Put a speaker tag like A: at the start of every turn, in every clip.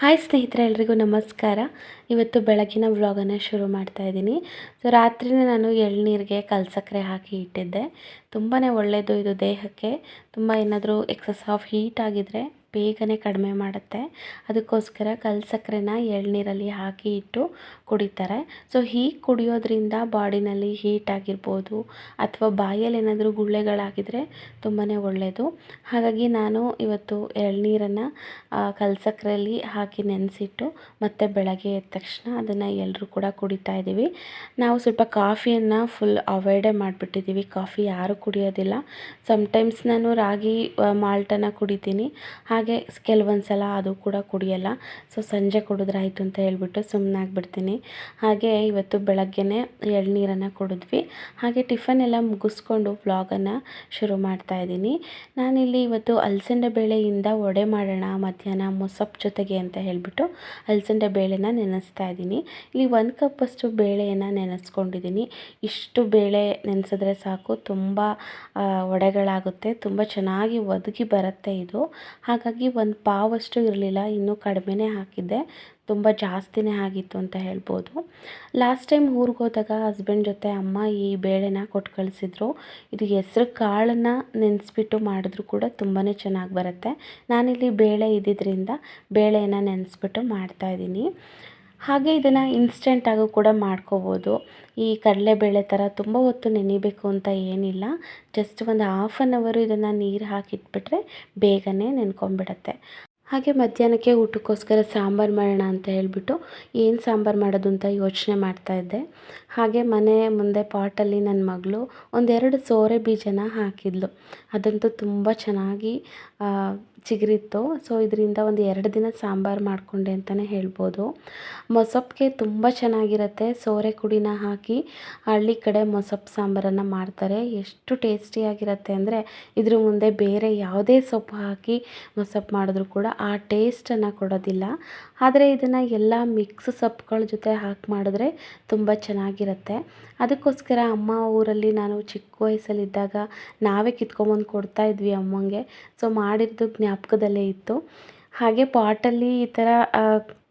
A: Hi ಸ್ನೇಹಿತರೆ, ಎಲ್ರಿಗೂ ನಮಸ್ಕಾರ. ಇವತ್ತು ಬೆಳಗಿನ ವ್ಲಾಗನ್ನು ಶುರು ಮಾಡ್ತಾ ಇದ್ದೀನಿ. ಸೊ, ರಾತ್ರಿನೇ ನಾನು ಎಳ್ನೀರಿಗೆ ಕಲ್ಸಕ್ಕರೆ ಹಾಕಿ ಇಟ್ಟಿದ್ದೆ. ತುಂಬಾ ಒಳ್ಳೆಯದು ಇದು ದೇಹಕ್ಕೆ. ತುಂಬ ಏನಾದರೂ ಎಕ್ಸಸ್ ಆಫ್ ಹೀಟ್ ಆಗಿದ್ದರೆ ಬೇಗನೆ ಕಡಿಮೆ ಮಾಡುತ್ತೆ. ಅದಕ್ಕೋಸ್ಕರ ಕಲ್ಸಕ್ಕರೆನ ಎಳ್ನೀರಲ್ಲಿ ಹಾಕಿ ಇಟ್ಟು ಕುಡಿತಾರೆ. ಸೊ, ಹೀಗೆ ಕುಡಿಯೋದ್ರಿಂದ ಬಾಡಿನಲ್ಲಿ ಹೀಟ್ ಆಗಿರ್ಬೋದು ಅಥವಾ ಬಾಯಲ್ಲಿ ಏನಾದರೂ ಗುಳ್ಳೆಗಳಾಗಿದ್ದರೆ ತುಂಬಾ ಒಳ್ಳೆಯದು ಹಾಗಾಗಿ ನಾನು ಇವತ್ತು ಎಳ್ನೀರನ್ನು ಕಲ್ಸಕ್ಕರೆಯಲ್ಲಿ ಹಾಕಿ ನೆನೆಸಿಟ್ಟು ಮತ್ತು ಬೆಳಗ್ಗೆ ಎದ್ದ ತಕ್ಷಣ ಅದನ್ನು ಎಲ್ಲರೂ ಕೂಡ ಕುಡಿತಾ ಇದ್ದೀವಿ. ನಾವು ಸ್ವಲ್ಪ ಕಾಫಿಯನ್ನು ಫುಲ್ ಅವಾಯ್ಡೇ ಮಾಡಿಬಿಟ್ಟಿದ್ದೀವಿ. ಕಾಫಿ ಯಾರೂ ಕುಡಿಯೋದಿಲ್ಲ. ಸಮ್ಟೈಮ್ಸ್ ನಾನು ರಾಗಿ ಮಾಲ್ಟನ್ನು ಕುಡಿತೀನಿ. ಹಾಗೆ ಕೆಲವೊಂದು ಸಲ ಅದು ಕೂಡ ಕುಡಿಯಲ್ಲ. ಸೊ ಸಂಜೆ ಕುಡಿದ್ರಾಯ್ತು ಅಂತ ಹೇಳ್ಬಿಟ್ಟು ಸುಮ್ಮನಾಗ್ಬಿಡ್ತೀನಿ ಹಾಗೆ ಇವತ್ತು ಬೆಳಗ್ಗೆನೇ ಎಳ್ನೀರನ್ನು ಕುಡಿದ್ವಿ. ಹಾಗೆ ಟಿಫನ್ ಎಲ್ಲ ಮುಗಿಸ್ಕೊಂಡು ವ್ಲಾಗನ್ನು ಶುರು ಮಾಡ್ತಾ ಇದ್ದೀನಿ. ನಾನಿಲ್ಲಿ ಇವತ್ತು ಅಲಸಂದೆ ಬೇಳೆಯಿಂದ ವಡೆ ಮಾಡೋಣ, ಮಧ್ಯಾಹ್ನ ಮೊಸಪ್ ಜೊತೆಗೆ ಅಂತ ಹೇಳಿಬಿಟ್ಟು ಅಲಸಂದೆ ಬೇಳೆನ ನೆನೆಸ್ತಾ ಇದ್ದೀನಿ. ಇಲ್ಲಿ ಒಂದು ಕಪ್ಪಷ್ಟು ಬೇಳೆಯನ್ನು ನೆನೆಸ್ಕೊಂಡಿದ್ದೀನಿ. ಇಷ್ಟು ಬೇಳೆ ನೆನೆಸಿದ್ರೆ ಸಾಕು. ತುಂಬ ವಡೆಗಳಾಗುತ್ತೆ. ತುಂಬ ಚೆನ್ನಾಗಿ ಒದಗಿ ಬರುತ್ತೆ ಇದು. ಹಾಗಾಗಿ ಒಂದು ಪಾವಷ್ಟು ಇರಲಿಲ್ಲ, ಇನ್ನೂ ಕಡಿಮೆನೇ ಹಾಕಿದ್ದೆ. ತುಂಬ ಜಾಸ್ತಿನೇ ಆಗಿತ್ತು ಅಂತ ಹೇಳ್ಬೋದು. ಲಾಸ್ಟ್ ಟೈಮ್ ಊರಿಗೆ ಹೋದಾಗ ಹಸ್ಬೆಂಡ್ ಜೊತೆ ಅಮ್ಮ ಈ ಬೇಳೆನ ಕೊಟ್ಟು ಕಳಿಸಿದ್ರು. ಇದು ಹೆಸ್ರು ಕಾಳನ್ನು ನೆನೆಸ್ಬಿಟ್ಟು ಮಾಡಿದ್ರು ಕೂಡ ತುಂಬಾ ಚೆನ್ನಾಗಿ ಬರುತ್ತೆ. ನಾನಿಲ್ಲಿ ಬೇಳೆ ಇದ್ದಿದ್ದರಿಂದ ಬೇಳೆಯನ್ನು ನೆನೆಸ್ಬಿಟ್ಟು ಮಾಡ್ತಾಯಿದ್ದೀನಿ ಹಾಗೆ ಇದನ್ನು ಇನ್ಸ್ಟೆಂಟಾಗೂ ಕೂಡ ಮಾಡ್ಕೋಬೋದು. ಈ ಕಡಲೆಬೇಳೆ ಥರ ತುಂಬ ಹೊತ್ತು ನೆನಿಬೇಕು ಅಂತ ಏನಿಲ್ಲ. ಜಸ್ಟ್ ಒಂದು ಹಾಫ್ ಆನ್ ಅವರು ಇದನ್ನು ನೀರು ಹಾಕಿಟ್ಬಿಟ್ರೆ ಬೇಗನೆ ನೆನ್ಕೊಂಬಿಡತ್ತೆ ಹಾಗೆ ಮಧ್ಯಾಹ್ನಕ್ಕೆ ಊಟಕ್ಕೋಸ್ಕರ ಸಾಂಬಾರು ಮಾಡೋಣ ಅಂತ ಹೇಳಿಬಿಟ್ಟು ಏನು ಸಾಂಬಾರು ಮಾಡೋದು ಅಂತ ಯೋಚನೆ ಮಾಡ್ತಾಯಿದ್ದೆ ಹಾಗೆ ಮನೆ ಮುಂದೆ ಪಾಟಲ್ಲಿ ನನ್ನ ಮಗಳು ಒಂದೆರಡು ಸೋರೆ ಬೀಜನ ಹಾಕಿದ್ಲು. ಅದಂತೂ ತುಂಬ ಚೆನ್ನಾಗಿ ಚಿಗುರಿತ್ತು. ಸೊ ಇದರಿಂದ ಒಂದು ಎರಡು ದಿನ ಸಾಂಬಾರು ಮಾಡಿಕೊಂಡೆ ಅಂತಲೇ ಹೇಳ್ಬೋದು. ಮೊಸಪ್ಪಿಗೆ ತುಂಬ ಚೆನ್ನಾಗಿರುತ್ತೆ. ಸೋರೆ ಕುಡಿನ ಹಾಕಿ ಹಳ್ಳಿ ಕಡೆ ಮೊಸಪ್ಪು ಸಾಂಬಾರನ್ನು ಮಾಡ್ತಾರೆ. ಎಷ್ಟು ಟೇಸ್ಟಿಯಾಗಿರುತ್ತೆ ಅಂದರೆ ಇದ್ರ ಮುಂದೆ ಬೇರೆ ಯಾವುದೇ ಸೊಪ್ಪು ಹಾಕಿ ಮೊಸಪ್ಪು ಮಾಡಿದ್ರು ಕೂಡ ಆ ಟೇಸ್ಟನ್ನು ಕೊಡೋದಿಲ್ಲ. ಆದರೆ ಇದನ್ನು ಎಲ್ಲ ಮಿಕ್ಸ್ ಸೊಪ್ಪುಗಳ ಜೊತೆ ಹಾಕಿ ಮಾಡಿದ್ರೆ ತುಂಬ ಚೆನ್ನಾಗಿರುತ್ತೆ. ಅದಕ್ಕೋಸ್ಕರ ಅಮ್ಮ ಊರಲ್ಲಿ ನಾನು ಚಿಕ್ಕ ವಯಸ್ಸಲ್ಲಿದ್ದಾಗ ನಾವೇ ಕಿತ್ಕೊಂಬಂದು ಕೊಡ್ತಾಯಿದ್ವಿ ಅಮ್ಮಂಗೆ. ಸೊ ಮಾಡಿದ್ದು ಜ್ಞಾಪಕದಲ್ಲೇ ಇತ್ತು. ಹಾಗೆ ಪಾಟಲ್ಲಿ ಈ ಥರ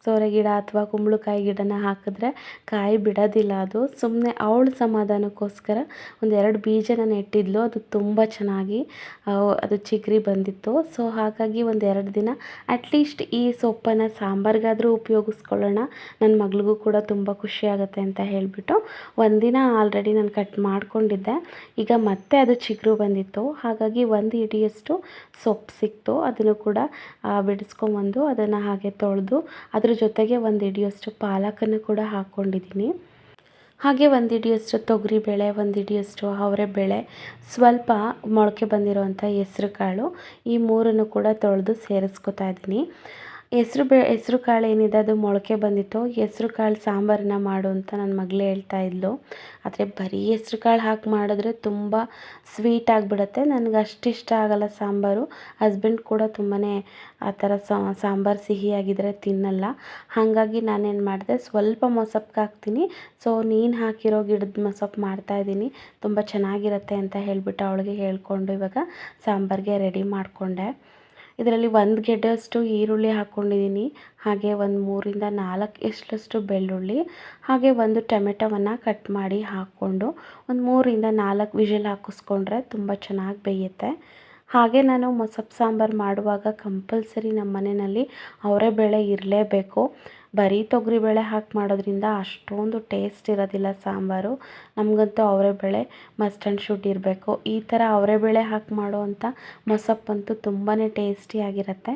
A: ಸೋರೆ ಗಿಡ ಅಥವಾ ಕುಂಬಳಕಾಯಿ ಗಿಡನ ಹಾಕಿದ್ರೆ ಕಾಯಿ ಬಿಡೋದಿಲ್ಲ ಅದು. ಸುಮ್ಮನೆ ಅವಳ ಸಮಾಧಾನಕ್ಕೋಸ್ಕರ ಒಂದೆರಡು ಬೀಜನ ನೆಟ್ಟಿದ್ಲು. ಅದು ತುಂಬ ಚೆನ್ನಾಗಿ ಅದು ಚಿಗುರಿ ಬಂದಿತ್ತು. ಸೊ ಹಾಗಾಗಿ ಒಂದೆರಡು ದಿನ ಅಟ್ಲೀಸ್ಟ್ ಈ ಸೊಪ್ಪನ್ನು ಸಾಂಬಾರ್ಗಾದರೂ ಉಪಯೋಗಿಸ್ಕೊಳ್ಳೋಣ. ನನ್ನ ಮಗಳಿಗೂ ಕೂಡ ತುಂಬ ಖುಷಿಯಾಗುತ್ತೆ ಅಂತ ಹೇಳಿಬಿಟ್ಟು ಒಂದಿನ ಆಲ್ರೆಡಿ ನಾನು ಕಟ್ ಮಾಡಿಕೊಂಡಿದ್ದೆ. ಈಗ ಮತ್ತೆ ಅದು ಚಿಗುರು ಬಂದಿತ್ತು. ಹಾಗಾಗಿ ಒಂದು ಹಿಡಿಯಷ್ಟು ಸೊಪ್ಪು ಸಿಕ್ತು. ಅದನ್ನು ಕೂಡ ಬಿಡಿಸ್ಕೊಂಬಂದು ಅದನ್ನು ಹಾಗೆ ತೊಳೆದು ಅದ್ರ ಜೊತೆಗೆ ಒಂದು ಹಿಡಿಯಷ್ಟು ಪಾಲಕನ್ನು ಕೂಡ ಹಾಕ್ಕೊಂಡಿದ್ದೀನಿ ಹಾಗೆ ಒಂದು ಹಿಡಿಯಷ್ಟು ತೊಗರಿಬೇಳೆ ಒಂದು ಅವರೆ ಅವರೆಬೇಳೆ ಸ್ವಲ್ಪ ಮೊಳಕೆ ಬಂದಿರೋವಂಥ ಹೆಸ್ರು ಕಾಳು ಈ ಮೂರನ್ನು ಕೂಡ ತೊಳೆದು ಸೇರಿಸ್ಕೊತಾ ಇದ್ದೀನಿ. ಹೆಸ್ರು ಬೇ, ಹೆಸ್ರು ಕಾಳು ಏನಿದೆ ಅದು ಮೊಳಕೆ ಬಂದಿತ್ತು. ಹೆಸ್ರು ಕಾಳು ಸಾಂಬಾರನ್ನ ಮಾಡು ಅಂತ ನನ್ನ ಮಗಳೇ ಹೇಳ್ತಾ ಇದ್ಲು. ಆದರೆ ಬರೀ ಹೆಸ್ರು ಕಾಳು ಹಾಕಿ ಮಾಡಿದ್ರೆ ತುಂಬ ಸ್ವೀಟ್ ಆಗಿಬಿಡುತ್ತೆ. ನನಗೆ ಅಷ್ಟಿಷ್ಟ ಇಷ್ಟ ಆಗೋಲ್ಲ ಸಾಂಬಾರು. ಹಸ್ಬೆಂಡ್ ಕೂಡ ತುಂಬಾ ಆ ಥರ ಸಾಂಬಾರು ಸಿಹಿಯಾಗಿದ್ದರೆ ತಿನ್ನಲ್ಲ. ಹಾಗಾಗಿ ನಾನೇನು ಮಾಡಿದೆ, ಸ್ವಲ್ಪ ಮೊಸಪ್ಗೆ ಹಾಕ್ತೀನಿ. ಸೊ ನೀನು ಹಾಕಿರೋ ಗಿಡದ ಮೊಸಪ್ಪು ಮಾಡ್ತಾಯಿದ್ದೀನಿ ತುಂಬ ಚೆನ್ನಾಗಿರುತ್ತೆ ಅಂತ ಹೇಳಿಬಿಟ್ಟು ಅವಳಿಗೆ ಹೇಳಿಕೊಂಡು ಇವಾಗ ಸಾಂಬಾರಿಗೆ ರೆಡಿ ಮಾಡಿಕೊಂಡೆ. ಇದರಲ್ಲಿ ಒಂದು ಗೆಡ್ಡೆಯಷ್ಟು ಈರುಳ್ಳಿ ಹಾಕ್ಕೊಂಡಿದ್ದೀನಿ ಹಾಗೆ ಒಂದು ಮೂರಿಂದ ನಾಲ್ಕು ಎಷ್ಟಷ್ಟು ಬೆಳ್ಳುಳ್ಳಿ. ಹಾಗೆ ಒಂದು ಟೊಮೆಟೊವನ್ನು ಕಟ್ ಮಾಡಿ ಹಾಕ್ಕೊಂಡು ಒಂದು ಮೂರಿಂದ ನಾಲ್ಕು ವಿಷಲ್ ಹಾಕಿಸ್ಕೊಂಡ್ರೆ ತುಂಬ ಚೆನ್ನಾಗಿ ಬೇಯುತ್ತೆ. ಹಾಗೆ ನಾನು ಮೊಸಪ್ಪು ಸಾಂಬಾರು ಮಾಡುವಾಗ ಕಂಪಲ್ಸರಿ ನಮ್ಮ ಮನೆಯಲ್ಲಿ ಅವರೆಬೇಳೆ ಇರಲೇಬೇಕು. ಬರೀ ತೊಗರಿಬೇಳೆ ಹಾಕಿ ಮಾಡೋದ್ರಿಂದ ಅಷ್ಟೊಂದು ಟೇಸ್ಟ್ ಇರೋದಿಲ್ಲ ಸಾಂಬಾರು. ನಮಗಂತೂ ಅವರೆಬೇಳೆ ಮಸ್ಟ್ ಆ್ಯಂಡ್ ಶುಡ್ ಇರಬೇಕು. ಈ ಥರ ಅವರೆಬೇಳೆ ಹಾಕಿ ಮಾಡುವಂಥ ಮೊಸಪ್ಪಂತೂ ತುಂಬಾ ಟೇಸ್ಟಿಯಾಗಿರುತ್ತೆ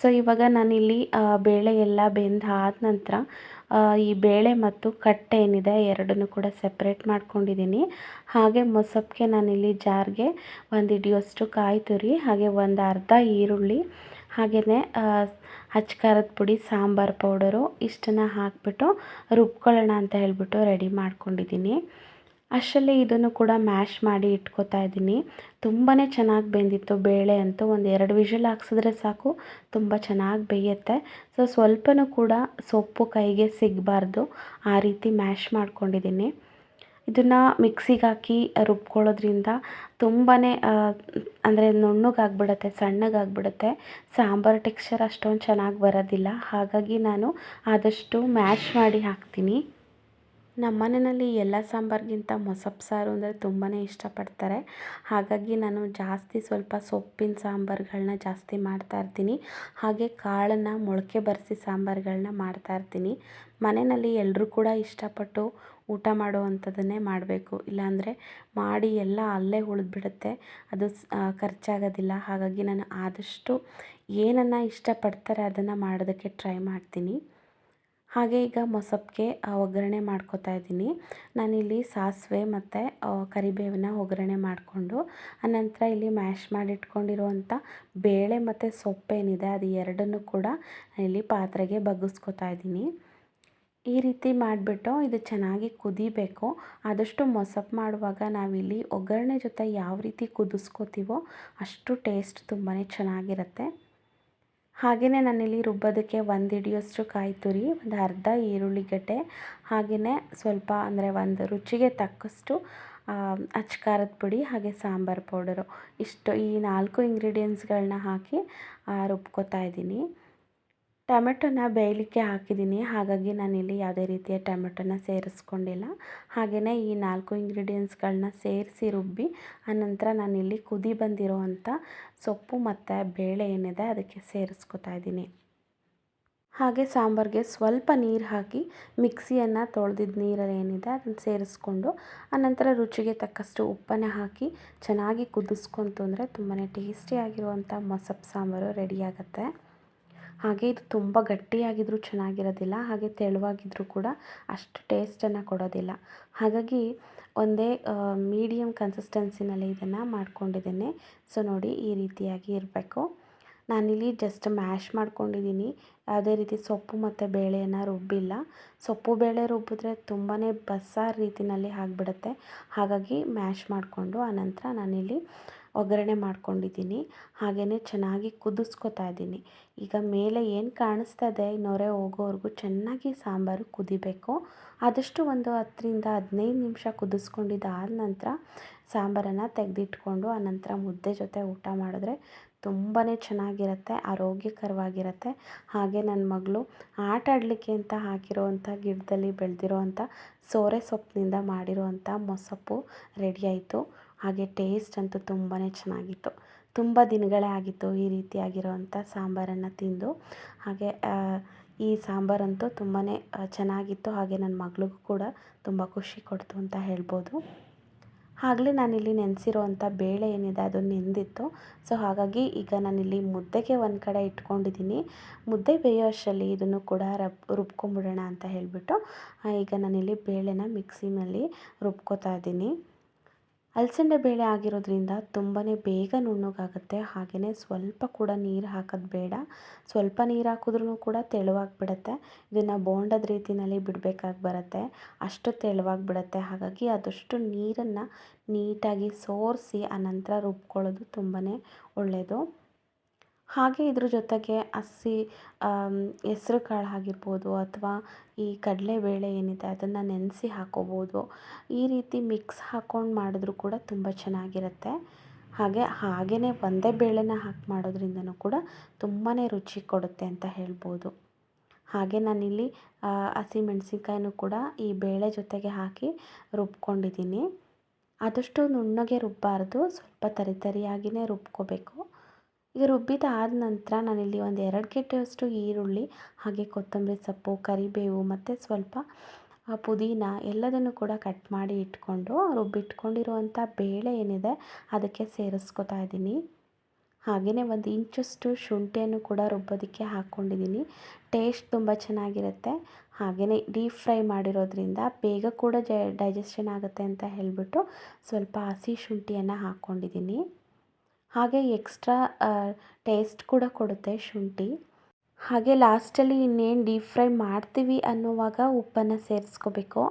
A: ಸೊ ಇವಾಗ ನಾನಿಲ್ಲಿ ಬೇಳೆ ಎಲ್ಲ ಬೆಂದು ಆದ ನಂತರ ಈ ಬೇಳೆ ಮತ್ತು ಕಟ್ಟೆ ಏನಿದೆ ಎರಡನ್ನೂ ಕೂಡ ಸೆಪ್ರೇಟ್ ಮಾಡ್ಕೊಂಡಿದ್ದೀನಿ ಹಾಗೆ ಮೊಸಪ್ಪಿಗೆ ನಾನಿಲ್ಲಿ ಜಾರ್ಗೆ ಒಂದು ಹಿಡಿಯೋಷ್ಟು ಕಾಯಿ ತುರಿ, ಹಾಗೆ ಒಂದು ಅರ್ಧ ಈರುಳ್ಳಿ ಹಾಗೆಯೇ ಅಚ್ಚ ಖಾರದ ಪುಡಿ, ಸಾಂಬಾರು ಪೌಡರು ಇಷ್ಟನ್ನು ಹಾಕಿಬಿಟ್ಟು ರುಬ್ಕೊಳ್ಳೋಣ ಅಂತ ಹೇಳಿಬಿಟ್ಟು ರೆಡಿ ಮಾಡ್ಕೊಂಡಿದ್ದೀನಿ. ಅಷ್ಟರಲ್ಲಿ ಇದನ್ನು ಕೂಡ ಮ್ಯಾಶ್ ಮಾಡಿ ಇಟ್ಕೋತಾ ಇದ್ದೀನಿ. ತುಂಬಾ ಚೆನ್ನಾಗಿ ಬೆಂದಿತ್ತು ಬೇಳೆ ಅಂತೂ. ಒಂದು ಎರಡು ವಿಷಲ್ ಹಾಕ್ಸಿದ್ರೆ ಸಾಕು, ತುಂಬ ಚೆನ್ನಾಗಿ ಬೇಯುತ್ತೆ. ಸೊ, ಸ್ವಲ್ಪನೂ ಕೂಡ ಸೊಪ್ಪು ಕೈಗೆ ಸಿಗಬಾರ್ದು. ಆ ರೀತಿ ಮ್ಯಾಶ್ ಮಾಡ್ಕೊಂಡಿದ್ದೀನಿ. ಇದನ್ನು ಮಿಕ್ಸಿಗೆ ಹಾಕಿ ರುಬ್ಕೊಳ್ಳೋದ್ರಿಂದ ತುಂಬಾ ಅಂದರೆ ನುಣ್ಣಗಾಗ್ಬಿಡುತ್ತೆ, ಸಣ್ಣಗಾಗ್ಬಿಡುತ್ತೆ. ಸಾಂಬಾರು ಟೆಕ್ಸ್ಚರ್ ಅಷ್ಟೊಂದು ಚೆನ್ನಾಗಿ ಬರೋದಿಲ್ಲ. ಹಾಗಾಗಿ ನಾನು ಆದಷ್ಟು ಮ್ಯಾಶ್ ಮಾಡಿ ಹಾಕ್ತೀನಿ. ನಮ್ಮ ಮನೆಯಲ್ಲಿ ಎಲ್ಲ ಸಾಂಬಾರಿಗಿಂತ ಮೊಸಪ್ಪು ಸಾರು ಅಂದರೆ ತುಂಬಾ ಇಷ್ಟಪಡ್ತಾರೆ. ಹಾಗಾಗಿ ನಾನು ಜಾಸ್ತಿ ಸ್ವಲ್ಪ ಸೊಪ್ಪಿನ ಸಾಂಬಾರುಗಳನ್ನ ಜಾಸ್ತಿ ಮಾಡ್ತಾಯಿರ್ತೀನಿ ಹಾಗೆ ಕಾಳನ್ನು ಮೊಳಕೆ ಬರೆಸಿ ಸಾಂಬಾರುಗಳನ್ನ ಮಾಡ್ತಾಯಿರ್ತೀನಿ ಮನೆಯಲ್ಲಿ ಎಲ್ಲರೂ ಕೂಡ ಇಷ್ಟಪಟ್ಟು ಊಟ ಮಾಡುವಂಥದ್ದನ್ನೇ ಮಾಡಬೇಕು. ಇಲ್ಲಾಂದರೆ ಮಾಡಿ ಎಲ್ಲ ಅಲ್ಲೇ ಉಳಿದ್ಬಿಡುತ್ತೆ. ಅದು ಖರ್ಚಾಗೋದಿಲ್ಲ. ಹಾಗಾಗಿ ನಾನು ಆದಷ್ಟು ಏನನ್ನು ಇಷ್ಟಪಡ್ತಾರೆ ಅದನ್ನು ಮಾಡೋದಕ್ಕೆ ಟ್ರೈ ಮಾಡ್ತೀನಿ. ಹಾಗೆ ಈಗ ಮೊಸಪ್ಪಿಗೆ ಒಗ್ಗರಣೆ ಮಾಡ್ಕೋತಾ ಇದ್ದೀನಿ. ನಾನಿಲ್ಲಿ ಸಾಸಿವೆ ಮತ್ತು ಕರಿಬೇವನ್ನ ಒಗ್ಗರಣೆ ಮಾಡಿಕೊಂಡು ಆನಂತರ ಇಲ್ಲಿ ಮ್ಯಾಶ್ ಮಾಡಿಟ್ಕೊಂಡಿರುವಂಥ ಬೇಳೆ ಮತ್ತು ಸೊಪ್ಪೇನಿದೆ, ಅದು ಎರಡನ್ನೂ ಕೂಡ ಇಲ್ಲಿ ಪಾತ್ರೆಗೆ ಬಗ್ಗಿಸ್ಕೊತಾ ಇದ್ದೀನಿ. ಈ ರೀತಿ ಮಾಡಿಬಿಟ್ಟು ಇದು ಚೆನ್ನಾಗಿ ಕುದಿಬೇಕು. ಆದಷ್ಟು ಮೊಸಪ್ಪು ಮಾಡುವಾಗ ನಾವಿಲ್ಲಿ ಒಗ್ಗರಣೆ ಜೊತೆ ಯಾವ ರೀತಿ ಕುದಿಸ್ಕೋತೀವೋ ಅಷ್ಟು ಟೇಸ್ಟ್ ತುಂಬಾ ಚೆನ್ನಾಗಿರುತ್ತೆ. ಹಾಗೆಯೇ ನಾನಿಲ್ಲಿ ರುಬ್ಬೋದಕ್ಕೆ ಒಂದು ಹಿಡಿಯೋಷ್ಟು ಕಾಯಿ ತುರಿ ಒಂದು ಅರ್ಧ ಈರುಳ್ಳಿ ಗಡ್ಡೆ ಹಾಗೆಯೇ ಸ್ವಲ್ಪ ಅಂದರೆ ಒಂದು ರುಚಿಗೆ ತಕ್ಕಷ್ಟು ಅಚ್ಕಾರದ ಪುಡಿ, ಹಾಗೆ ಸಾಂಬಾರು ಪೌಡರು. ಇಷ್ಟು ಈ ನಾಲ್ಕು ಇಂಗ್ರೀಡಿಯೆಂಟ್ಸ್ಗಳನ್ನ ಹಾಕಿ ರುಬ್ಕೋತಾ ಇದ್ದೀನಿ. ಟೊಮೆಟೊನ ಬೇಯಲಿಕ್ಕೆ ಹಾಕಿದ್ದೀನಿ. ಹಾಗಾಗಿ ನಾನಿಲ್ಲಿ ಯಾವುದೇ ರೀತಿಯ ಟೊಮೆಟೊನ ಸೇರಿಸ್ಕೊಂಡಿಲ್ಲ. ಹಾಗೆಯೇ ಈ ನಾಲ್ಕು ಇಂಗ್ರೀಡಿಯೆಂಟ್ಸ್ಗಳನ್ನ ಸೇರಿಸಿ ರುಬ್ಬಿ, ಆನಂತರ ನಾನಿಲ್ಲಿ ಕುದಿ ಬಂದಿರೋವಂಥ ಸೊಪ್ಪು ಮತ್ತು ಬೇಳೆ ಏನಿದೆ ಅದಕ್ಕೆ ಸೇರಿಸ್ಕೊತಾ ಇದ್ದೀನಿ. ಹಾಗೆ ಸಾಂಬಾರಿಗೆ ಸ್ವಲ್ಪ ನೀರು ಹಾಕಿ ಮಿಕ್ಸಿಯನ್ನು ತೊಳೆದಿದ್ದ ನೀರಲ್ಲಿ ಏನಿದೆ ಅದನ್ನು ಸೇರಿಸ್ಕೊಂಡು, ಆನಂತರ ರುಚಿಗೆ ತಕ್ಕಷ್ಟು ಉಪ್ಪನ್ನು ಹಾಕಿ ಚೆನ್ನಾಗಿ ಕುದಿಸ್ಕೊಂತು ಅಂದರೆ ತುಂಬಾ ಟೇಸ್ಟಿಯಾಗಿರುವಂಥ ಮೊಸಪ್ಪು ಸಾಂಬಾರು ರೆಡಿಯಾಗುತ್ತೆ ಹಾಗೆ ಇದು ತುಂಬ ಗಟ್ಟಿಯಾಗಿದ್ದರೂ ಚೆನ್ನಾಗಿರೋದಿಲ್ಲ, ಹಾಗೆ ತೆಳುವಾಗಿದ್ದರೂ ಕೂಡ ಅಷ್ಟು ಟೇಸ್ಟನ್ನು ಕೊಡೋದಿಲ್ಲ. ಹಾಗಾಗಿ ಒಂದೇ ಮೀಡಿಯಮ್ ಕನ್ಸಿಸ್ಟೆನ್ಸಿನಲ್ಲಿ ಇದನ್ನು ಮಾಡ್ಕೊಂಡಿದ್ದೇನೆ. ಸೊ ನೋಡಿ ಈ ರೀತಿಯಾಗಿ ಇರಬೇಕು. ನಾನಿಲ್ಲಿ ಜಸ್ಟ್ ಮ್ಯಾಶ್ ಮಾಡ್ಕೊಂಡಿದ್ದೀನಿ. ಯಾವುದೇ ರೀತಿ ಸೊಪ್ಪು ಮತ್ತು ಬೇಳೆಯನ್ನು ರುಬ್ಬಿಲ್ಲ. ಸೊಪ್ಪು, ಬೇಳೆ ರುಬ್ಬಿದ್ರೆ ತುಂಬಾ ಬಸ್ಸಾರು ರೀತಿಯಲ್ಲಿ ಆಗಿಬಿಡುತ್ತೆ. ಹಾಗಾಗಿ ಮ್ಯಾಶ್ ಮಾಡಿಕೊಂಡು ಆನಂತರ ನಾನಿಲ್ಲಿ ಒಗ್ಗರಣೆ ಮಾಡ್ಕೊಂಡಿದ್ದೀನಿ. ಹಾಗೇ ಚೆನ್ನಾಗಿ ಕುದಿಸ್ಕೊತಾ ಇದ್ದೀನಿ. ಈಗ ಮೇಲೆ ಏನು ಕಾಣಿಸ್ತಾ ಇದೆ ನೊರೆ ಹೋಗೋವರೆಗೂ ಚೆನ್ನಾಗಿ ಸಾಂಬಾರು ಕುದಿಬೇಕು. ಆದಷ್ಟು ಒಂದು ಹತ್ತರಿಂದ ಹದಿನೈದು ನಿಮಿಷ ಕುದಿಸ್ಕೊಂಡಿದ್ದಾದ ನಂತರ ಸಾಂಬಾರನ್ನು ತೆಗೆದಿಟ್ಕೊಂಡು, ಆನಂತರ ಮುದ್ದೆ ಜೊತೆ ಊಟ ಮಾಡಿದ್ರೆ ತುಂಬಾ ಚೆನ್ನಾಗಿರುತ್ತೆ, ಆರೋಗ್ಯಕರವಾಗಿರುತ್ತೆ. ಹಾಗೆ ನನ್ನ ಮಗಳು ಆಟ ಆಡಲಿಕ್ಕೆ ಅಂತ ಹಾಕಿರೋವಂಥ ಗಿಡದಲ್ಲಿ ಬೆಳೆದಿರೋವಂಥ ಸೋರೆ ಸೊಪ್ಪಿನಿಂದ ಮಾಡಿರುವಂಥ ಮೊಸಪ್ಪು ರೆಡಿಯಾಯಿತು ಹಾಗೆ ಟೇಸ್ಟ್ ಅಂತೂ ತುಂಬಾ ಚೆನ್ನಾಗಿತ್ತು. ತುಂಬ ದಿನಗಳೇ ಆಗಿತ್ತು ಈ ರೀತಿಯಾಗಿರೋವಂಥ ಸಾಂಬಾರನ್ನು ತಿಂದು. ಹಾಗೆ ಈ ಸಾಂಬಾರಂತೂ ತುಂಬಾ ಚೆನ್ನಾಗಿತ್ತು. ಹಾಗೆ ನನ್ನ ಮಗಳಿಗೂ ಕೂಡ ತುಂಬ ಖುಷಿ ಕೊಡ್ತು ಅಂತ ಹೇಳ್ಬೋದು. ಆಗಲೇ ನಾನಿಲ್ಲಿ ನೆನೆಸಿರೋವಂಥ ಬೇಳೆ ಏನಿದೆ ಅದು ನೆಂದಿತ್ತು. ಸೊ, ಹಾಗಾಗಿ ಈಗ ನಾನಿಲ್ಲಿ ಮುದ್ದೆಗೆ ಒಂದು ಕಡೆ ಇಟ್ಕೊಂಡಿದ್ದೀನಿ ಮುದ್ದೆ ಬೇಯೋ ಅಷ್ಟರಲ್ಲಿ ಇದನ್ನು ಕೂಡ ರಬ್, ರುಬ್ಕೊಂಬಿಡೋಣ ಅಂತ ಹೇಳಿಬಿಟ್ಟು ಈಗ ನಾನಿಲ್ಲಿ ಬೇಳೆನ ಮಿಕ್ಸಿನಲ್ಲಿ ರುಬ್ಕೋತಾ ಇದ್ದೀನಿ. ಅಲಸಂದೆ ಬೇಳೆ ಆಗಿರೋದ್ರಿಂದ ತುಂಬಾ ಬೇಗ ನುಣ್ಣಗಾಗುತ್ತೆ. ಹಾಗೆಯೇ ಸ್ವಲ್ಪ ಕೂಡ ನೀರು ಹಾಕೋದು ಬೇಡ. ಸ್ವಲ್ಪ ನೀರು ಹಾಕಿದ್ರೂ ಕೂಡ ತೆಳುವಾಗಿಬಿಡತ್ತೆ. ಇದನ್ನು ಬೋಂಡದ ರೀತಿಯಲ್ಲಿ ಬಿಡಬೇಕಾಗಿ ಬರುತ್ತೆ. ಅಷ್ಟು ತೆಳುವಾಗಿಬಿಡತ್ತೆ. ಹಾಗಾಗಿ ಅದಷ್ಟು ನೀರನ್ನು ನೀಟಾಗಿ ಸೋರಿಸಿ ಆನಂತರ ರುಬ್ಕೊಳ್ಳೋದು ತುಂಬಾ ಒಳ್ಳೆಯದು ಹಾಗೆ ಇದ್ರ ಜೊತೆಗೆ ಹಸಿ ಹೆಸ್ರು ಕಾಳು ಆಗಿರ್ಬೋದು ಅಥವಾ ಈ ಕಡಲೆಬೇಳೆ ಏನಿದೆ ಅದನ್ನು ನೆನೆಸಿ ಹಾಕ್ಕೋಬೋದು ಈ ರೀತಿ ಮಿಕ್ಸ್ ಹಾಕ್ಕೊಂಡು ಮಾಡಿದ್ರು ಕೂಡ ತುಂಬ ಚೆನ್ನಾಗಿರುತ್ತೆ. ಹಾಗೆ ಹಾಗೆಯೇ ಒಂದೇ ಬೇಳೆನ ಹಾಕಿ ಮಾಡೋದ್ರಿಂದನೂ ಕೂಡ ತುಂಬಾ ರುಚಿ ಕೊಡುತ್ತೆ ಅಂತ ಹೇಳ್ಬೋದು. ಹಾಗೆ ನಾನಿಲ್ಲಿ ಹಸಿಮೆಣ್ಸಿನ್ಕಾಯಿನೂ ಕೂಡ ಈ ಬೇಳೆ ಜೊತೆಗೆ ಹಾಕಿ ರುಬ್ಕೊಂಡಿದ್ದೀನಿ. ಆದಷ್ಟು ನುಣ್ಣಗೆ ರುಬ್ಬಾರ್ದು, ಸ್ವಲ್ಪ ತರಿ ತರಿಯಾಗಿಯೇ ರುಬ್ಕೋಬೇಕು. ಈಗ ರುಬ್ಬಿದಾದ ನಂತರ ನಾನಿಲ್ಲಿ ಒಂದು ಎರಡು ಗಂಟೆಯಷ್ಟು ಈರುಳ್ಳಿ, ಹಾಗೆ ಕೊತ್ತಂಬರಿ ಸೊಪ್ಪು, ಕರಿಬೇವು ಮತ್ತು ಸ್ವಲ್ಪ ಪುದೀನ ಎಲ್ಲದನ್ನು ಕೂಡ ಕಟ್ ಮಾಡಿ ಇಟ್ಕೊಂಡು ರುಬ್ಬಿಟ್ಕೊಂಡಿರುವಂಥ ಬೇಳೆ ಏನಿದೆ ಅದಕ್ಕೆ ಸೇರಿಸ್ಕೊತಾ ಇದ್ದೀನಿ. ಹಾಗೆಯೇ ಒಂದು ಇಂಚಷ್ಟು ಶುಂಠಿಯನ್ನು ಕೂಡ ರುಬ್ಬೋದಕ್ಕೆ ಹಾಕ್ಕೊಂಡಿದ್ದೀನಿ. ಟೇಸ್ಟ್ ತುಂಬ ಚೆನ್ನಾಗಿರುತ್ತೆ. ಹಾಗೆಯೇ ಡೀಪ್ ಫ್ರೈ ಮಾಡಿರೋದ್ರಿಂದ ಬೇಗ ಕೂಡ ಜ, ಡೈಜೆಷನ್ ಆಗುತ್ತೆ ಅಂತ ಹೇಳಿಬಿಟ್ಟು ಸ್ವಲ್ಪ ಹಸಿ ಶುಂಠಿಯನ್ನು ಹಾಕ್ಕೊಂಡಿದ್ದೀನಿ. ಹಾಗೆ ಎಕ್ಸ್ಟ್ರಾ ಟೇಸ್ಟ್ ಕೂಡ ಕೊಡುತ್ತೆ ಶುಂಠಿ. ಹಾಗೆ ಲಾಸ್ಟಲ್ಲಿ ಇನ್ನೇನು ಡೀಪ್ ಫ್ರೈ ಮಾಡ್ತೀವಿ ಅನ್ನುವಾಗ ಉಪ್ಪನ್ನು ಸೇರಿಸ್ಕೋಬೇಕು.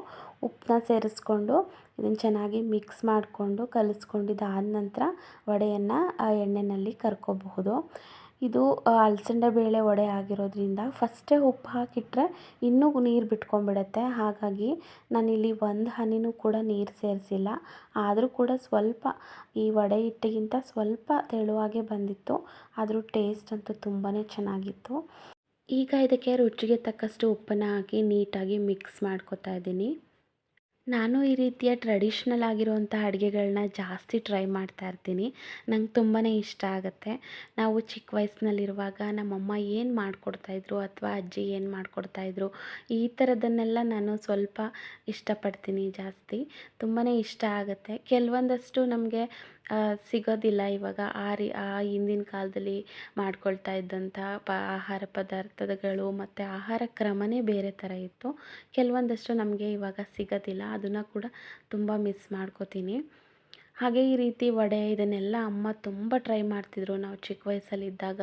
A: ಉಪ್ಪನ್ನ ಸೇರಿಸ್ಕೊಂಡು ಇದನ್ನು ಚೆನ್ನಾಗಿ ಮಿಕ್ಸ್ ಮಾಡಿಕೊಂಡು ಕಲಿಸ್ಕೊಂಡಿದ್ದಾದ ನಂತರ ವಡೆಯನ್ನು, ಆ ಎಣ್ಣೆಯಲ್ಲಿ ಕರ್ಕೋಬಹುದು. ಇದು ಅಲಸಂದೆ ಬೇಳೆ ವಡೆ ಆಗಿರೋದ್ರಿಂದ ಫಸ್ಟೇ ಉಪ್ಪು ಹಾಕಿಟ್ರೆ ಇನ್ನೂ ನೀರು ಬಿಟ್ಕೊಂಡ್ಬಿಡತ್ತೆ. ಹಾಗಾಗಿ ನಾನಿಲ್ಲಿ ಒಂದು ಹನಿನೂ ಕೂಡ ನೀರು ಸೇರಿಸಿಲ್ಲ. ಆದರೂ ಕೂಡ ಸ್ವಲ್ಪ ಈ ವಡೆ ಹಿಟ್ಟಿಗಿಂತ ಸ್ವಲ್ಪ ತೆಳುವಾಗೇ ಬಂದಿತ್ತು. ಆದರೂ ಟೇಸ್ಟ್ ಅಂತೂ ತುಂಬಾ ಚೆನ್ನಾಗಿತ್ತು. ಈಗ ಇದಕ್ಕೆ ರುಚಿಗೆ ತಕ್ಕಷ್ಟು ಉಪ್ಪನ್ನು ಹಾಕಿ ನೀಟಾಗಿ ಮಿಕ್ಸ್ ಮಾಡ್ಕೊತಾ ಇದ್ದೀನಿ. ನಾನು ಈ ರೀತಿಯ ಟ್ರೆಡಿಷ್ನಲ್ ಆಗಿರುವಂಥ ಅಡುಗೆಗಳನ್ನ ಜಾಸ್ತಿ ಟ್ರೈ ಮಾಡ್ತಾ ಇರ್ತೀನಿ. ನಂಗೆ ತುಂಬಾ ಇಷ್ಟ ಆಗುತ್ತೆ. ನಾವು ಚಿಕ್ಕ ವಯಸ್ಸಿನಲ್ಲಿರುವಾಗ ನಮ್ಮಮ್ಮ ಏನು ಮಾಡಿಕೊಡ್ತಾಯಿದ್ರು ಅಥವಾ ಅಜ್ಜಿ ಏನು ಮಾಡಿಕೊಡ್ತಾಯಿದ್ರು ಈ ಥರದನ್ನೆಲ್ಲ ನಾನು ಸ್ವಲ್ಪ ಇಷ್ಟಪಡ್ತೀನಿ ಜಾಸ್ತಿ. ತುಂಬಾ ಇಷ್ಟ ಆಗುತ್ತೆ. ಕೆಲವೊಂದಷ್ಟು ನಮಗೆ ಸಿಗೋದಿಲ್ಲ ಇವಾಗ ಆ ರೀ ಆ ಹಿಂದಿನ ಕಾಲದಲ್ಲಿ ಮಾಡ್ಕೊಳ್ತಾ ಇದ್ದಂಥ ಪ ಆಹಾರ ಪದಾರ್ಥಗಳು ಮತ್ತು ಆಹಾರ ಕ್ರಮವೇ ಬೇರೆ ಥರ ಇತ್ತು. ಕೆಲವೊಂದಷ್ಟು ನಮಗೆ ಇವಾಗ ಸಿಗೋದಿಲ್ಲ. ಅದನ್ನು ಕೂಡ ತುಂಬ ಮಿಸ್ ಮಾಡ್ಕೋತೀನಿ. ಹಾಗೆ ಈ ರೀತಿ ವಡೆ ಇದನ್ನೆಲ್ಲ ಅಮ್ಮ ತುಂಬ ಟ್ರೈ ಮಾಡ್ತಿದ್ರು ನಾವು ಚಿಕ್ಕ ವಯಸ್ಸಲ್ಲಿದ್ದಾಗ.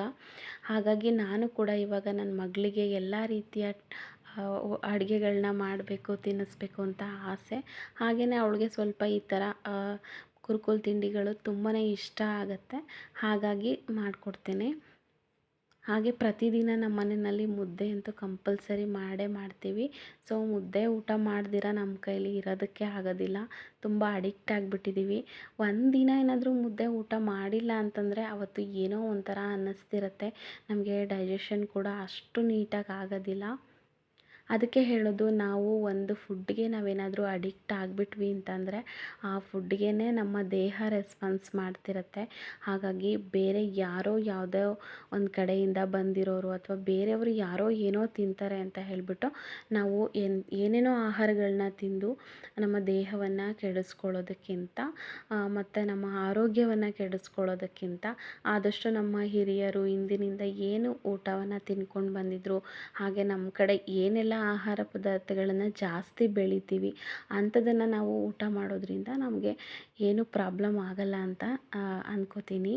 A: ಹಾಗಾಗಿ ನಾನು ಕೂಡ ಇವಾಗ ನನ್ನ ಮಗಳಿಗೆ ಎಲ್ಲ ರೀತಿಯ ಅಡುಗೆಗಳನ್ನ ಮಾಡಬೇಕು, ತಿನ್ನಿಸ್ಬೇಕು ಅಂತ ಆಸೆ. ಹಾಗೆಯೇ ಅವಳಿಗೆ ಸ್ವಲ್ಪ ಈ ಥರ ಕುರುಕುಲು ತಿಂಡಿಗಳು ತುಂಬಾ ಇಷ್ಟ ಆಗುತ್ತೆ. ಹಾಗಾಗಿ ಮಾಡಿಕೊಡ್ತೇನೆ. ಹಾಗೆ ಪ್ರತಿದಿನ ನಮ್ಮ ಮನೆಯಲ್ಲಿ ಮುದ್ದೆ ಅಂತೂ ಕಂಪಲ್ಸರಿ ಮಾಡೇ ಮಾಡ್ತೀವಿ. ಸೊ, ಮುದ್ದೆ ಊಟ ಮಾಡ್ದಿರ ನಮ್ಮ ಕೈಲಿ ಇರೋದಕ್ಕೆ ಆಗೋದಿಲ್ಲ. ತುಂಬ ಅಡಿಕ್ಟ್ ಆಗಿಬಿಟ್ಟಿದ್ದೀವಿ ಒಂದಿನ ಏನಾದರೂ ಮುದ್ದೆ ಊಟ ಮಾಡಿಲ್ಲ ಅಂತಂದರೆ ಅವತ್ತು ಏನೋ ಒಂಥರ ಅನ್ನಿಸ್ತಿರತ್ತೆ. ನಮಗೆ ಡೈಜೆಷನ್ ಕೂಡ ಅಷ್ಟು ನೀಟಾಗಿ ಆಗೋದಿಲ್ಲ. ಅದಕ್ಕೆ ಹೇಳೋದು ನಾವು ಒಂದು ಫುಡ್ಗೆ ನಾವೇನಾದರೂ ಅಡಿಕ್ಟ್ ಆಗಿಬಿಟ್ವಿ ಅಂತಂದರೆ ಆ ಫುಡ್ಗೆ ನಮ್ಮ ದೇಹ ರೆಸ್ಪಾನ್ಸ್ ಮಾಡ್ತಿರತ್ತೆ. ಹಾಗಾಗಿ ಬೇರೆ ಯಾರೋ ಯಾವುದೋ ಒಂದು ಕಡೆಯಿಂದ ಬಂದಿರೋರು ಅಥವಾ ಬೇರೆಯವರು ಯಾರೋ ಏನೋ ತಿಂತಾರೆ ಅಂತ ಹೇಳಿಬಿಟ್ಟು ನಾವು ಏನು, ಏನೇನೋ ಆಹಾರಗಳನ್ನ ತಿಂದು ನಮ್ಮ ದೇಹವನ್ನು ಕೆಡಿಸ್ಕೊಳ್ಳೋದಕ್ಕಿಂತ ಮತ್ತು ನಮ್ಮ ಆರೋಗ್ಯವನ್ನು ಕೆಡಿಸ್ಕೊಳ್ಳೋದಕ್ಕಿಂತ ಆದಷ್ಟು ನಮ್ಮ ಹಿರಿಯರು ಹಿಂದಿನಿಂದ ಏನು ಊಟವನ್ನು ತಿನ್ಕೊಂಡು ಬಂದಿದ್ದರು ಹಾಗೆ ನಮ್ಮ ಕಡೆ ಏನೆಲ್ಲ ಆಹಾರ ಪದಾರ್ಥಗಳನ್ನು ಜಾಸ್ತಿ ಬೆಳಿತೀವಿ. ಅಂಥದ್ದನ್ನು ನಾವು ಊಟ ಮಾಡೋದ್ರಿಂದ ನಮಗೆ ಏನೂ ಪ್ರಾಬ್ಲಮ್ ಆಗಲ್ಲ ಅಂತ ಅಂದ್ಕೋತೀನಿ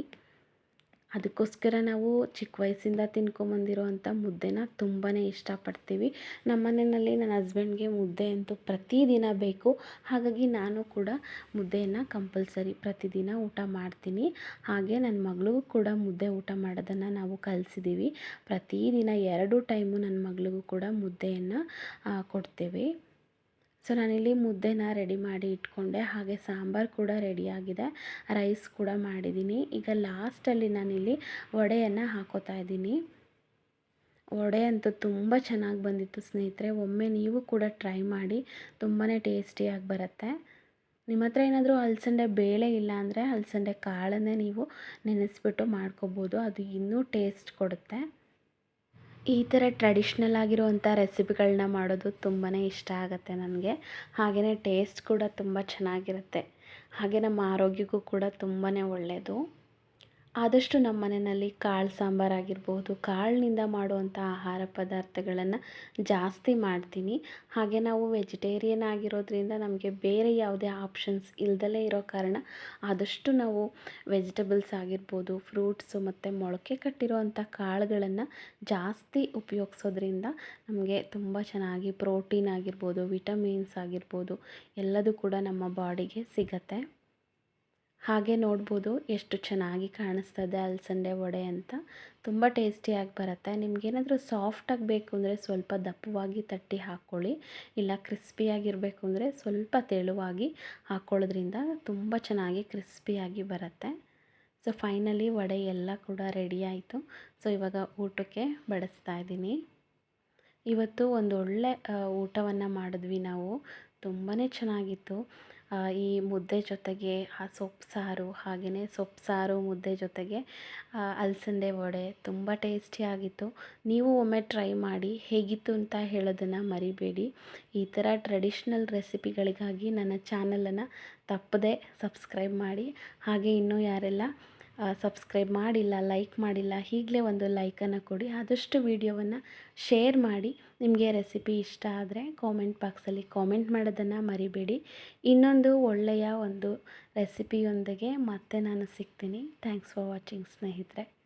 A: ಅದಕ್ಕೋಸ್ಕರ ನಾವು ಚಿಕ್ಕ ವಯಸ್ಸಿಂದ ತಿನ್ಕೊಂಬಂದಿರೋವಂಥ ಮುದ್ದೆನ ತುಂಬಾ ಇಷ್ಟಪಡ್ತೀವಿ. ನಮ್ಮ ಮನೆಯಲ್ಲಿ ನನ್ನ ಹಸ್ಬೆಂಡ್ಗೆ ಮುದ್ದೆ ಅಂತೂ ಪ್ರತಿದಿನ ಬೇಕು. ಹಾಗಾಗಿ ನಾನು ಕೂಡ ಮುದ್ದೆಯನ್ನು ಕಂಪಲ್ಸರಿ ಪ್ರತಿದಿನ ಊಟ ಮಾಡ್ತೀನಿ. ಹಾಗೆ ನನ್ನ ಮಗಳಿಗೂ ಕೂಡ ಮುದ್ದೆ ಊಟ ಮಾಡೋದನ್ನು ನಾವು ಕಲಿಸಿದ್ದೀವಿ ಪ್ರತಿದಿನ ಎರಡು ಟೈಮು ನನ್ನ ಮಗಳಿಗೂ ಕೂಡ ಮುದ್ದೆಯನ್ನು ಕೊಡ್ತೇವೆ. ಸೊ, ನಾನಿಲ್ಲಿ ಮುದ್ದೆನ ರೆಡಿ ಮಾಡಿ ಇಟ್ಕೊಂಡೆ. ಹಾಗೆ ಸಾಂಬಾರು ಕೂಡ ರೆಡಿಯಾಗಿದೆ. ರೈಸ್ ಕೂಡ ಮಾಡಿದ್ದೀನಿ. ಈಗ ಲಾಸ್ಟಲ್ಲಿ ನಾನಿಲ್ಲಿ ವಡೆಯನ್ನು ಹಾಕೋತಾ ಇದ್ದೀನಿ. ವಡೆ ಅಂತೂ ತುಂಬ ಚೆನ್ನಾಗಿ ಬಂದಿತ್ತು ಸ್ನೇಹಿತರೆ. ಒಮ್ಮೆ ನೀವು ಕೂಡ ಟ್ರೈ ಮಾಡಿ ತುಂಬಾ ಟೇಸ್ಟಿಯಾಗಿ ಬರುತ್ತೆ. ನಿಮ್ಮ ಹತ್ರ ಏನಾದರೂ ಹಲ್ಸಂಡೆ ಬೇಳೆ ಇಲ್ಲ ಅಂದರೆ ಹಲ್ಸಂಡೆ ಕಾಳನ್ನೇ ನೀವು ನೆನೆಸ್ಬಿಟ್ಟು ಮಾಡ್ಕೋಬೋದು. ಅದು ಇನ್ನೂ ಟೇಸ್ಟ್ ಕೊಡುತ್ತೆ. ಈ ಥರ ಟ್ರೆಡಿಷ್ನಲ್ ಆಗಿರುವಂಥ ರೆಸಿಪಿಗಳನ್ನ ಮಾಡೋದು ತುಂಬಾ ಇಷ್ಟ ಆಗುತ್ತೆ ನನಗೆ. ಹಾಗೆಯೇ ಟೇಸ್ಟ್ ಕೂಡ ತುಂಬ ಚೆನ್ನಾಗಿರುತ್ತೆ. ಹಾಗೆ ನಮ್ಮ ಆರೋಗ್ಯಕ್ಕೂ ಕೂಡ ತುಂಬಾ ಒಳ್ಳೆಯದು ಆದಷ್ಟು ನಮ್ಮ ಮನೆಯಲ್ಲಿ ಕಾಳು ಸಾಂಬಾರು ಆಗಿರ್ಬೋದು, ಕಾಳಿನಿಂದ ಮಾಡುವಂಥ ಆಹಾರ ಪದಾರ್ಥಗಳನ್ನು ಜಾಸ್ತಿ ಮಾಡ್ತೀನಿ. ಹಾಗೆ ನಾವು ವೆಜಿಟೇರಿಯನ್ ಆಗಿರೋದ್ರಿಂದ ನಮಗೆ ಬೇರೆ ಯಾವುದೇ ಆಪ್ಷನ್ಸ್ ಇಲ್ದಲೇ ಇರೋ ಕಾರಣ ಆದಷ್ಟು ನಾವು ವೆಜಿಟೇಬಲ್ಸ್ ಆಗಿರ್ಬೋದು, ಫ್ರೂಟ್ಸು ಮತ್ತು ಮೊಳಕೆ ಕಟ್ಟಿರುವಂಥ ಕಾಳುಗಳನ್ನು ಜಾಸ್ತಿ ಉಪಯೋಗಿಸೋದ್ರಿಂದ ನಮಗೆ ತುಂಬ ಚೆನ್ನಾಗಿ ಪ್ರೋಟೀನ್ ಆಗಿರ್ಬೋದು, ವಿಟಮಿನ್ಸ್ ಆಗಿರ್ಬೋದು ಎಲ್ಲದೂ ಕೂಡ ನಮ್ಮ ಬಾಡಿಗೆ ಸಿಗತ್ತೆ. ಹಾಗೆ ನೋಡ್ಬೋದು ಎಷ್ಟು ಚೆನ್ನಾಗಿ ಕಾಣಿಸ್ತದೆ ಅಲಸಂದೆ ವಡೆ ಅಂತ. ತುಂಬ ಟೇಸ್ಟಿಯಾಗಿ ಬರುತ್ತೆ. ನಿಮಗೇನಾದರೂ ಸಾಫ್ಟಾಗಿ ಬೇಕು ಅಂದರೆ ಸ್ವಲ್ಪ ದಪ್ಪವಾಗಿ ತಟ್ಟಿ ಹಾಕ್ಕೊಳ್ಳಿ ಇಲ್ಲ ಕ್ರಿಸ್ಪಿಯಾಗಿರಬೇಕು ಅಂದರೆ ಸ್ವಲ್ಪ ತೆಳುವಾಗಿ ಹಾಕ್ಕೊಳ್ಳೋದ್ರಿಂದ ತುಂಬ ಚೆನ್ನಾಗಿ ಕ್ರಿಸ್ಪಿಯಾಗಿ ಬರುತ್ತೆ. ಸೊ ಫೈನಲಿ ವಡೆ ಎಲ್ಲ ಕೂಡ ರೆಡಿ ಆಯಿತು. ಸೊ ಇವಾಗ ಊಟಕ್ಕೆ ಬಡಿಸ್ತಾ ಇದ್ದೀನಿ. ಇವತ್ತು ಒಂದು ಒಳ್ಳೆ ಊಟವನ್ನು ಮಾಡಿದ್ವಿ ನಾವು. ತುಂಬಾ ಚೆನ್ನಾಗಿತ್ತು. ಈ ಮುದ್ದೆ ಜೊತೆಗೆ ಆ ಸೊಪ್ಪು ಸಾರು ಹಾಗೆಯೇ ಸೊಪ್ಪು ಸಾರು, ಮುದ್ದೆ ಜೊತೆಗೆ ಅಲಸಂದೆ ವಡೆ ತುಂಬ ಟೇಸ್ಟಿಯಾಗಿತ್ತು ನೀವು ಒಮ್ಮೆ ಟ್ರೈ ಮಾಡಿ ಹೇಗಿತ್ತು ಅಂತ ಹೇಳೋದನ್ನು ಮರಿಬೇಡಿ. ಈ ಥರ ಟ್ರೆಡಿಷ್ನಲ್ ರೆಸಿಪಿಗಳಿಗಾಗಿ ನನ್ನ ಚಾನಲನ್ನು ತಪ್ಪದೆ ಸಬ್ಸ್ಕ್ರೈಬ್ ಮಾಡಿ. ಹಾಗೆ ಇನ್ನೂ ಯಾರೆಲ್ಲ ಸಬ್ಸ್ಕ್ರೈಬ್ ಮಾಡಿಲ್ಲ ಲೈಕ್ ಮಾಡಿಲ್ಲ ಈಗಲೇ ಒಂದು ಲೈಕನ್ನು ಕೊಡಿ. ಆದಷ್ಟು ವೀಡಿಯೋವನ್ನು ಶೇರ್ ಮಾಡಿ. ನಿಮಗೆ ರೆಸಿಪಿ ಇಷ್ಟ ಆದರೆ ಕಾಮೆಂಟ್ ಬಾಕ್ಸಲ್ಲಿ ಕಾಮೆಂಟ್ ಮಾಡೋದನ್ನು ಮರಿಬೇಡಿ. ಇನ್ನೊಂದು ಒಳ್ಳೆಯ ಒಂದು ರೆಸಿಪಿಯೊಂದಿಗೆ ಮತ್ತೆ ನಾನು ಸಿಗ್ತೀನಿ. ಥ್ಯಾಂಕ್ಸ್ ಫಾರ್ ವಾಚಿಂಗ್ ಸ್ನೇಹಿತರೆ.